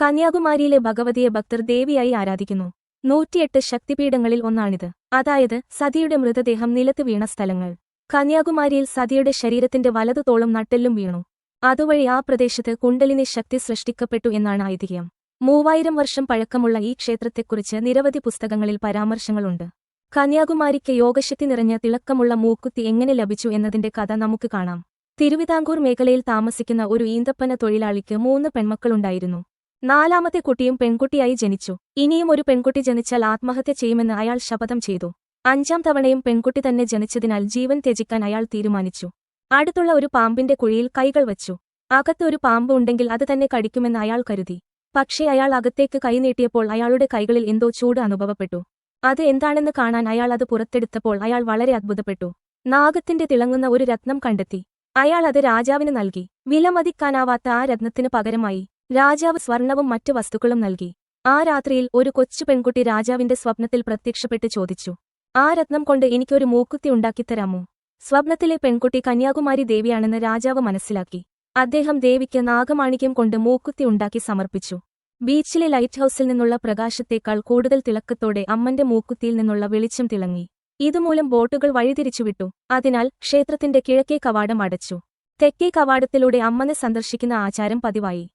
കന്യാകുമാരിയിലെ ഭഗവതിയെ ഭക്തർ ദേവിയായി ആരാധിക്കുന്നു. നൂറ്റിയെട്ട് ശക്തിപീഠങ്ങളിൽ ഒന്നാണിത്. അതായത് സതിയുടെ മൃതദേഹം നിലത്ത് വീണ സ്ഥലങ്ങൾ. കന്യാകുമാരിയിൽ സതിയുടെ ശരീരത്തിന്റെ വലതു വലതുതോളും നട്ടെല്ലും വീണു. അതുവഴി ആ പ്രദേശത്ത് കുണ്ടലിനി ശക്തി സൃഷ്ടിക്കപ്പെട്ടു എന്നാണ് ഐതിഹ്യം. മൂവായിരം വർഷം പഴക്കമുള്ള ഈ ക്ഷേത്രത്തെക്കുറിച്ച് നിരവധി പുസ്തകങ്ങളിൽ പരാമർശങ്ങളുണ്ട്. കന്യാകുമാരിക്ക് യോഗശക്തി നിറഞ്ഞ തിളക്കമുള്ള മൂക്കുത്തി എങ്ങനെ ലഭിച്ചു എന്നതിന്റെ കഥ നമുക്ക് കാണാം. തിരുവിതാംകൂർ മേഖലയിൽ താമസിക്കുന്ന ഒരു ഈന്തപ്പന തൊഴിലാളിക്ക് മൂന്ന് പെൺമക്കളുണ്ടായിരുന്നു. നാലാമത്തെ കുട്ടിയും പെൺകുട്ടിയായി ജനിച്ചു. ഇനിയും ഒരു പെൺകുട്ടി ജനിച്ചാൽ ആത്മഹത്യ ചെയ്യുമെന്ന് അയാൾ ശപഥം ചെയ്തു. അഞ്ചാം തവണയും പെൺകുട്ടി തന്നെ ജനിച്ചതിനാൽ ജീവൻ ത്യജിക്കാൻ അയാൾ തീരുമാനിച്ചു. അടുത്തുള്ള ഒരു പാമ്പിന്റെ കുഴിയിൽ കൈകൾ വച്ചു. അകത്ത് ഒരു പാമ്പ് ഉണ്ടെങ്കിൽ അത് തന്നെ കടിക്കുമെന്ന് അയാൾ കരുതി. പക്ഷേ അയാൾ അകത്തേക്ക് കൈനീട്ടിയപ്പോൾ അയാളുടെ കൈകളിൽ എന്തോ ചൂട് അനുഭവപ്പെട്ടു. അത് എന്താണെന്ന് കാണാൻ അയാൾ അത് പുറത്തെടുത്തപ്പോൾ അയാൾ വളരെ അത്ഭുതപ്പെട്ടു. നാഗത്തിന്റെ തിളങ്ങുന്ന ഒരു രത്നം കണ്ടെത്തി. അയാൾ അത് രാജാവിന് നൽകി. വിലമതിക്കാനാവാത്ത ആ രത്നത്തിന് പകരമായി രാജാവ് സ്വർണവും മറ്റു വസ്തുക്കളും നൽകി. ആ രാത്രിയിൽ ഒരു കൊച്ചു പെൺകുട്ടി രാജാവിന്റെ സ്വപ്നത്തിൽ പ്രത്യക്ഷപ്പെട്ട് ചോദിച്ചു ആ രത്നം കൊണ്ട് എനിക്കൊരു മൂക്കുത്തി ഉണ്ടാക്കിത്തരാമോ സ്വപ്നത്തിലെ പെൺകുട്ടി കന്യാകുമാരി ദേവിയാണെന്ന് രാജാവ് മനസ്സിലാക്കി. അദ്ദേഹം ദേവിക്ക് നാഗമാണിക്യം കൊണ്ട് മൂക്കുത്തി ഉണ്ടാക്കി സമർപ്പിച്ചു. ബീച്ചിലെ ലൈറ്റ് ഹൌസിൽ നിന്നുള്ള പ്രകാശത്തേക്കാൾ കൂടുതൽ തിളക്കത്തോടെ അമ്മന്റെ മൂക്കുത്തിയിൽ നിന്നുള്ള വെളിച്ചം തിളങ്ങി. ഇതുമൂലം ബോട്ടുകൾ വഴിതിരിച്ചുവിട്ടു. അതിനാൽ ക്ഷേത്രത്തിന്റെ കിഴക്കേ കവാടം അടച്ചു. തെക്കേ കവാടത്തിലൂടെ അമ്മനെ സന്ദർശിക്കുന്ന ആചാരം പതിവായി.